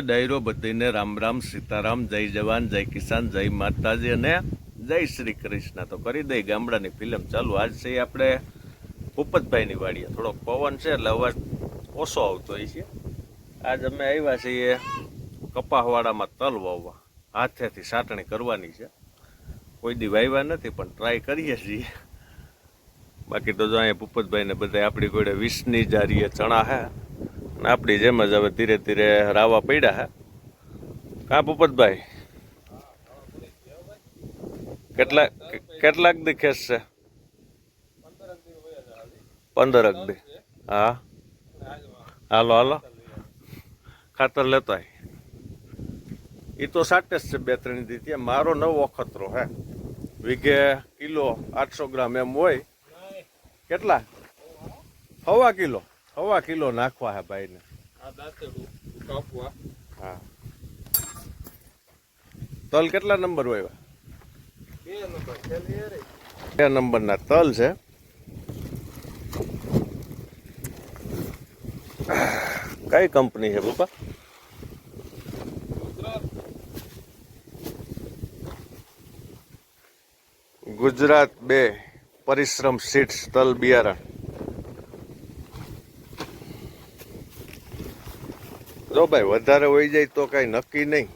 ડાયરો બધીને રામ રામ, સીતારામ, જય જવાન, જય કિસાન, જય માતાજી અને જય શ્રી કૃષ્ણ. તો કરી દઈ ગામડાની ફિલ્મ ચાલુ. આજ છે આપણે ભૂપતભાઈની વાડીએ. થોડોક પવન છે એટલે અવાજ ઓછો આવતો હોય છે. આજ અમે આવ્યા છીએ કપાહવાડામાં તલ વાવવા. હાથેથી સાટણી કરવાની છે. કોઈ દી વાવ્યા નથી, પણ ટ્રાય કરીએ છીએ. બાકી તો જો અહીંયા ભૂપતભાઈને બધા આપણી જોડે વીસની જારીએ ચણા હે. આપણી જેમ જ હવે ધીરે ધીરે રાવા પડ્યા હે. કા ભૂપતભાઈ. કેટલા કેટલાક દી ખેંચશે પંદરક દી. હા. હાલો હાલો. ખાતર લેતો એ તો સાટે જ છે બે ત્રણ દી ત્યાં. મારો નવો ખતરો હે. વીઘે કિલો આઠસો ગ્રામ એમ હોય. કેટલા? હવા કિલો. હવા કિલો નાખવા હે ભાઈને. હા. તલ કેટલા નંબર હોય બે નંબરના તલ છે. કઈ કંપની છે બાપા? ગુજરાત. બે પરિશ્રમ સીટ્સ તલ બિયારણ. જો ભાઈ વધારે હોઈ જાય તો કઈ નક્કી નહીં.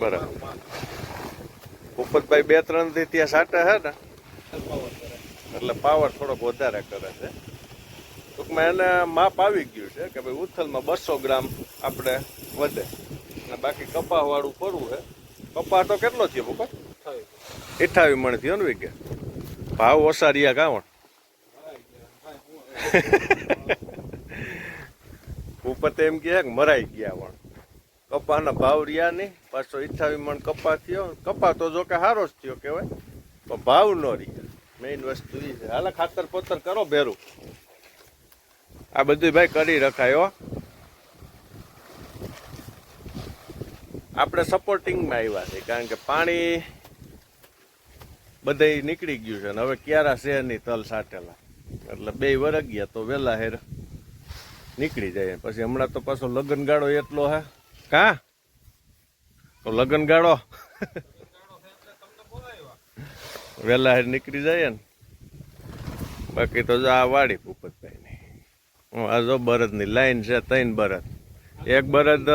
બરાબર. ભૂપતભાઈ બે ત્રણથી ત્યાં સાટા હે ને એટલે પાવર થોડોક વધારે કરે છે. ટૂંકમાં એને માપ આવી ગયું છે કે ભાઈ ઉથલમાં બસો ગ્રામ આપણે વધે. અને બાકી કપા વાળું કરવું છે કપા તો કેટલો થયો થયું. અઠાવી મણ થયો ને વીઘે? ભાવ ઓછા રહ્યા કાવણ ઉપર એમ કહે કે મરાઈ ગયા વણ. કપાના ભાવ રહ્યા નહીં, પાછો અઠાવી મણ કપા થયો. કપા તો જો કે સારો જ થયો કહેવાય, પણ ભાવ ન રહ્યા. મેઇન વસ્તુ એ છે. હાલ ખાતર પોતર કરો, ભેરું. આ બધું ભાઈ કરી રખાયો આપણે સપોર્ટિંગમાં આવ્યા છે, કારણ કે પાણી બધે નીકળી ગયું છે ને હવે ક્યારા શહેરની તલ સાટેલા? એટલે બે વરગ ગયા તો વેલા હેર નીકળી જાય. પછી હમણાં તો પાછો લગન ગાળો એટલો હે. કા? તો લગ્નગાળો વેલા હેર નીકળી જાય ને. બાકી તો જો આ વાડી ભૂપતભાઈની આ જો બરદની લાઈન છે ત્રણ બરદ એક બરદ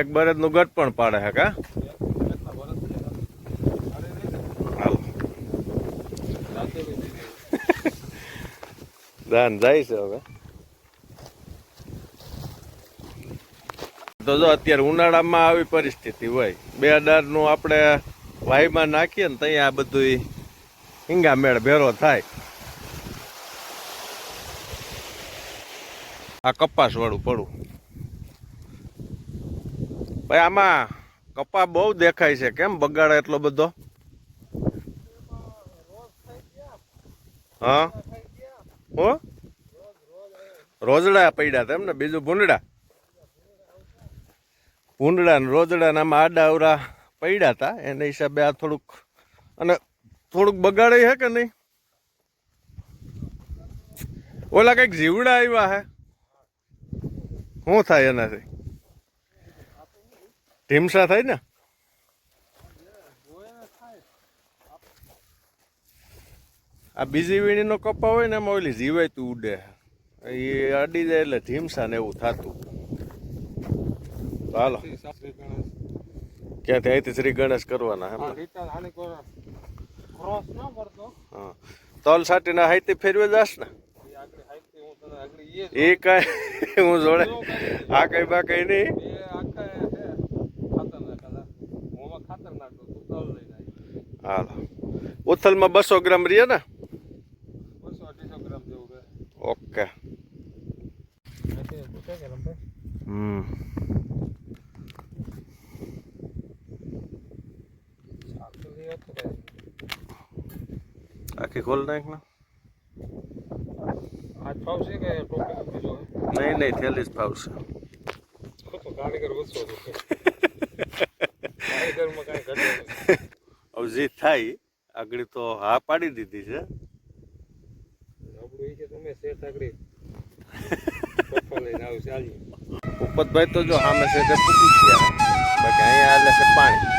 એક બરદનું ગટ પણ પાડે હે કા કેટલા વર્ષ થયા? અરે રે રે. હાલો રાતેલી દીધી. દાન જાય છે હવે તો જો અત્યારે ઉનાળામાં આવી પરિસ્થિતિ હોય. બે અઢારનું આપણે વાયમાં નાખીએ ને ત્યાં આ બધું હિંગા મેળ ભેરો થાય. આ કપાસ વાળું પડું. ભાઈ, આમાં કપા બહુ દેખાય છે. કેમ બગાડે એટલો બધો? હા? હો? રોજડા પડ્યા હતા એમ ને બીજું ભૂંડડા. ભૂંડડા ને રોજડા ને આડા અવરા પડ્યા હતા, એના હિસાબે આ થોડુંક, અને થોડુંક બગાડે હે કે નહીં? ઓલા કંઈક જીવડા આવ્યા હે. શું થાય એનાથી? ઢીમસા થાય ને? આ બીજી વીણીનો કપા હોય ને એમાં ઓલી જીવાયતું ઉડે. એ અડી જાય એટલે ઢીમસા ને એવું થતું. હાલો. ક્યાંથી? અહીંથી શ્રી ગણેશ કરવાના હા, તલ સાટીના હાઈથી ફેરવે જાશ ને? એ કઈ હું જોડે આ કઈ બા કઈ નહીં. હાલો. ઉથલમાં બસો ગ્રામ રહીએ ને બસો અઢીસો ગ્રામ જેવું રહે. ઓકે નાખી પૂછે કે રમભાઈ? હમ. આખી ખોલ નાખ ને. આજ ફાવશે કે ટોપી બીજો નહીં નહીં થેલી જ ફાવશે કારીગર ઓછો હતો કારીગરમાં કાંઈ ઘટે હવે જે થાય આગળ તો હા પાડી દીધી છે. આપણું એ છે તમે શેઠ સાકડી ઉપતભાઈ તો જો સામે છે તે પૂકી ગયા. બાકી અહીંયા હાલે છે પાણી.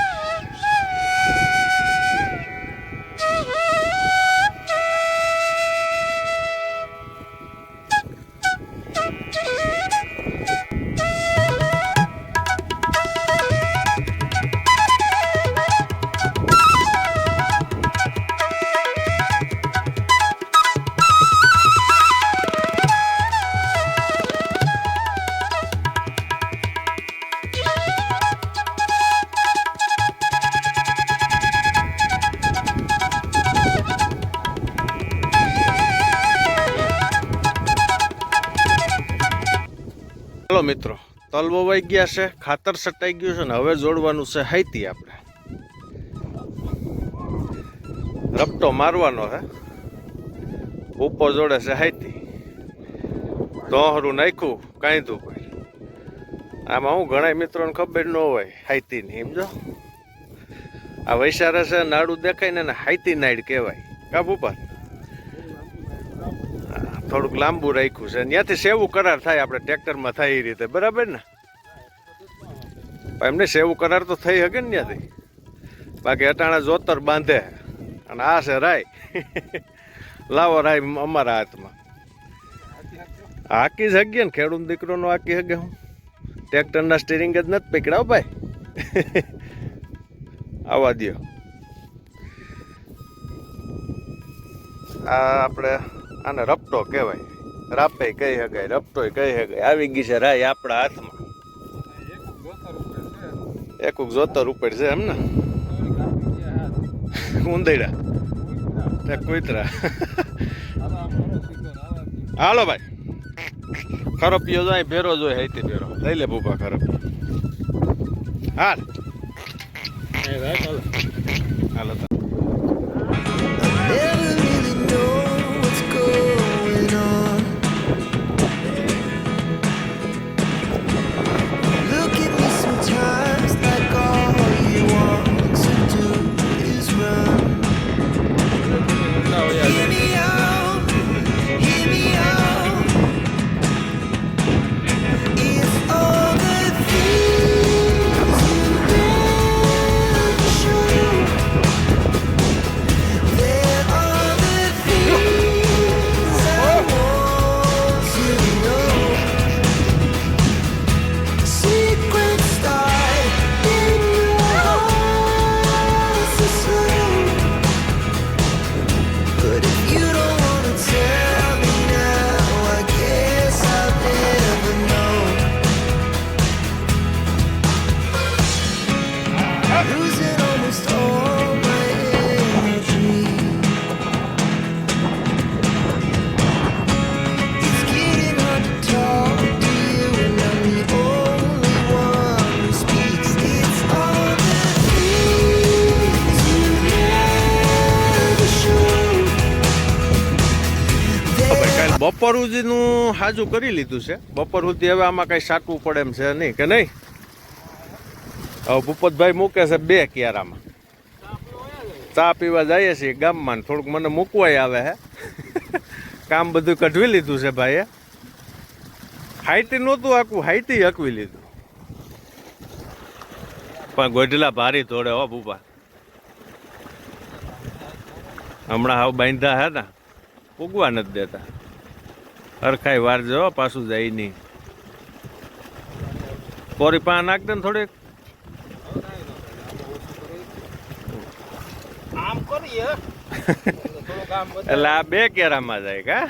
મિત્રો. તલ વવાઈ ગયા છે, ખાતર સટાઈ ગયું છે ને હવે જોડવાનું છે હાઈતી આપણે. રપટો મારવાનો હે. ઉપો જોડે છે હાઈતી. દોહરું નાખ્યું, કાંધું કોઈ આમાં હું ઘણા મિત્રોને ખબર ન હોય, હાઈતીની, સમજો? આ વૈશારે છે નાડું દેખાય ને હાઈતી નાઈડ કહેવાય. કાબુ પર થોડુંક લાંબુ રાખ્યું છે. ત્યાંથી સેવું કરાર થાય આપણે ટ્રેક્ટરમાં થાય એ રીતે. બરાબર ને? એમને સેવું કરાર તો થઈ શકે ને ત્યાંથી. બાકી અટાણા જોતર બાંધે. અને આ છે રાય. લાવો રાય અમારા હાથમાં. હાકી જગ્યા ને ખેડૂત દીકરોનો હાકી હગે હું. ટ્રેક્ટરના સ્ટીરિંગ જ નથી પકડાવ ભાઈ. આવવા દ્યો. આ આપણે આને રપટો કહેવાય. રાપે કહી શકાય રપટોય કહી શકાય આવી ગઈ છે રાય આપણા હાથમાં. એકુક જોતર ઉપર છે એમ ને? ઉંદૈડા કુતરા. હાલો ભાઈ. ખરો પીયો જાય ભેરો જોઈ હાઈતી ભેરો. લઈ લે બુબા ખરો હાલ. હાલો બપોર સુધીનું હાજુ કરી લીધું છે. બપોર સુધી હવે આમાં કઈ સાટવું પડે એમ છે નહીં, કે નહીં? હવે ભૂપતભાઈ મૂકે છે બે ક્યારામાં. ચા પીવા જઈએ છીએ ગામમાં થોડુંક મને મૂકવાય આવે હે. કામ બધું કઢવી લીધું છે ભાઈએ. હાઈટી નહોતું આખું, હાઈટી હકવી લીધું. પણ ગોઢલા ભારી તોડે હો ભૂપા. હમણાં હાવ બાંધા હે ને. ઉગવા નથી દેતા. હરખાઈ વાર જો પાછું જાય નહીં. કોરી પા નાખ દે ને થોડીક. એટલે આ બે કેરામાં જાય કા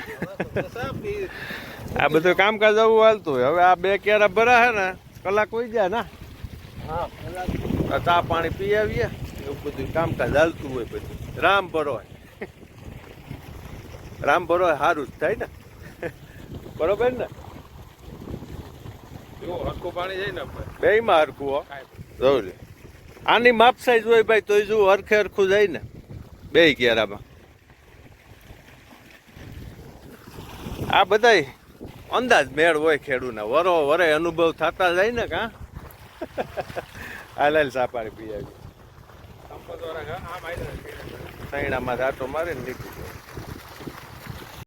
આ બધું કામકાજ આવું હાલતું હોય. હવે આ બે કેરા ભરા હે ને કલાક હોય જાય ના. હા ચા પાણી પી આવીએ. એવું બધું કામકાજ હાલતું હોય બધું રામ ભરો રામ ભરો સારું જ થાય ને. બરોબર ને? જાય ને બેયમાં હરખું હો. કાંઈ આની માપ સાઈઝ હોય ભાઈ તોય જો હરખે હરખું જાય ને. બે કેરામાં. આ બધાય અંદાજ મેળ હોય ખેડૂના. વરો વરે અનુભવ થતા જાય ને કા? હાલ સાપાડી પી આવી સૈણામાં જાતો મારે નીકળી